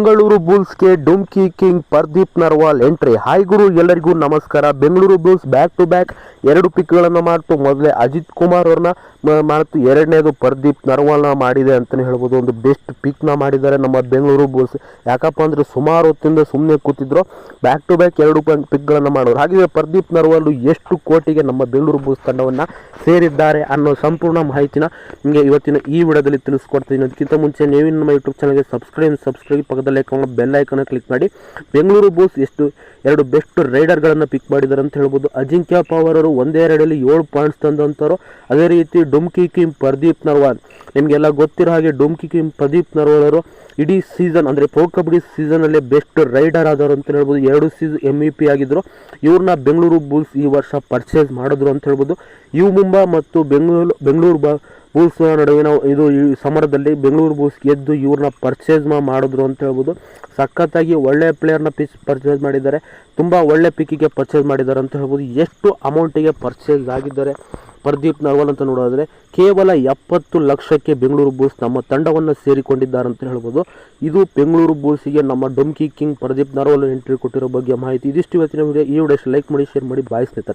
Bengaluru ಬುಲ್ಸ್ಗೆ Dubki king Pardeep Narwal entry. Hi ಗುರು, ಎಲ್ಲರಿಗೂ ನಮಸ್ಕಾರ. Bengaluru Bulls back to back ಎರಡು ಪಿಕ್ಗಳನ್ನು ಮಾಡ್ತು. ಮೊದಲೇ ಅಜಿತ್ ಕುಮಾರ್ ಅವ್ರನ್ನ ಮಾಡ್ತು. ಎರಡನೇದು ಪರ್ದೀಪ್ ನರ್ವಾಲ್ನ ಮಾಡಿದೆ ಅಂತಲೇ ಹೇಳ್ಬೋದು. ಒಂದು ಬೆಸ್ಟ್ ಪಿಕ್ನ ಮಾಡಿದ್ದಾರೆ ನಮ್ಮ ಬೆಂಗಳೂರು ಬುಲ್ಸ್. ಯಾಕಪ್ಪ ಅಂದ್ರೆ ಸುಮಾರು ಹೊತ್ತಿಂದ ಸುಮ್ಮನೆ ಕೂತಿದ್ರು. ಬ್ಯಾಕ್ ಟು ಬ್ಯಾಕ್ ಎರಡು ಪಿಕ್ಗಳನ್ನು ಮಾಡೋರು. ಹಾಗೆ ಪರ್ದೀಪ್ ನರ್ವಾಲ್ ಎಷ್ಟು ಕೋಟಿಗೆ ನಮ್ಮ ಬೆಂಗಳೂರು ಬುಲ್ಸ್ ತಂಡವನ್ನು ಸೇರಿದ್ದಾರೆ ಅನ್ನೋ ಸಂಪೂರ್ಣ ಮಾಹಿತಿನ ನಿಮಗೆ ಇವತ್ತಿನ ಈ ವಿಡಿಯೋದಲ್ಲಿ ತಿಳಿಸ್ಕೊಡ್ತೀನಿ. ಅದಕ್ಕಿಂತ ಮುಂಚೆ ನೀವು ನಮ್ಮ ಯೂಟ್ಯೂಬ್ ಚಾನಲ್ಗೆ ಸಬ್ಸ್ಕ್ರೈಬ್ ಸಬ್ಸ್ಕ್ರೈಬ್ ಪಕ್ಕದಲ್ಲಿ ಬೆಲ್ ಐಕನ್ ಕ್ಲಿಕ್ ಮಾಡಿ. ಬೆಂಗಳೂರು ಬೂಸ್ ಎಷ್ಟು? ಎರಡು ಬೆಸ್ಟ್ ರೈಡರ್ಗಳನ್ನು ಪಿಕ್ ಮಾಡಿದ್ದಾರೆ ಅಂತ ಹೇಳ್ಬೋದು. ಅಜಿಂಕ್ಯ ಪವರ್ ಅವರು ಒಂದೇ ಎರಡಲ್ಲಿ ಏಳು ಪಾಯಿಂಟ್ಸ್ ತಂದಂಥವ್ರು ಅದೇ ರೀತಿ ಡುಮ್ಕಿ ಕಿಮ್ ಪ್ರದೀಪ್ ನರ್ವಾಲ್. ನಿಮಗೆಲ್ಲ ಗೊತ್ತಿರೋ ಹಾಗೆ ಡುಮ್ಕಿ ಕಿಮ್ ಪ್ರದೀಪ್ ನರ್ವಾಲ್ ಅವರು ಇಡೀ ಸೀಸನ್, ಅಂದರೆ ಪ್ರೊ ಕಬಡ್ಡಿ ಸೀಸನಲ್ಲೇ ಬೆಸ್ಟ್ ರೈಡರ್ ಆದವರು ಅಂತ ಹೇಳ್ಬೋದು. ಎರಡು ಸೀಸನ್ ಎಂ ಇ ಪಿ ಆಗಿದ್ರು. ಇವ್ರನ್ನ ಬೆಂಗಳೂರು ಬುಲ್ಸ್ ಈ ವರ್ಷ ಪರ್ಚೇಸ್ ಮಾಡಿದ್ರು ಅಂತ ಹೇಳ್ಬೋದು. ಯು ಮುಂಬಾ ಮತ್ತು ಬೆಂಗಳೂರು ಬೆಂಗಳೂರು ಬಾ ಬೂಲ್ಸ್ ನಡುವಿನ ಇದು ಈ ಸಮರದಲ್ಲಿ ಬೆಂಗಳೂರು ಬೂಲ್ಸ್ ಗೆದ್ದು ಇವ್ರನ್ನ ಪರ್ಚೇಸ್ ಮಾಡಿದ್ರು ಅಂತ ಹೇಳ್ಬೋದು. ಸಖತ್ತಾಗಿ ಒಳ್ಳೆ ಪ್ಲೇಯರ್ನ ಪಿಚ್ ಪರ್ಚೇಸ್ ಮಾಡಿದ್ದಾರೆ. ತುಂಬ ಒಳ್ಳೆ ಪಿಕ್ಕಿಗೆ ಪರ್ಚೇಸ್ ಮಾಡಿದ್ದಾರೆ ಅಂತ ಹೇಳ್ಬೋದು. ಎಷ್ಟು ಅಮೌಂಟಿಗೆ ಪರ್ಚೇಸ್ ಆಗಿದ್ದಾರೆ ಪ್ರದೀಪ್ ನರ್ವಾಲ್ ಅಂತ ನೋಡೋದ್ರೆ ಕೇವಲ ಎಪ್ಪತ್ತು ಲಕ್ಷಕ್ಕೆ ಬೆಂಗಳೂರು ಬುಲ್ಸ್ ನಮ್ಮ ತಂಡವನ್ನು ಸೇರಿಕೊಂಡಿದ್ದಾರೆ ಅಂತ ಹೇಳ್ಬೋದು. ಇದು ಬೆಂಗಳೂರು ಬುಲ್ಸ್ಗೆ ನಮ್ಮ ಡೊಮ್ಕಿ ಕಿಂಗ್ ಪ್ರದೀಪ್ ನರ್ವಾಲ್ ಎಂಟ್ರಿ ಕೊಟ್ಟಿರೋ ಬಗ್ಗೆ ಮಾಹಿತಿ. ಇದಿಷ್ಟು ಇವತ್ತಿನ ವಿಡಿಯೋ ಈ ವಿಡಿಯೋ ಲೈಕ್ ಮಾಡಿ ಶೇರ್ ಮಾಡಿ. ಬಾಯ್ ಸ್ನೇಹಿತರೆ.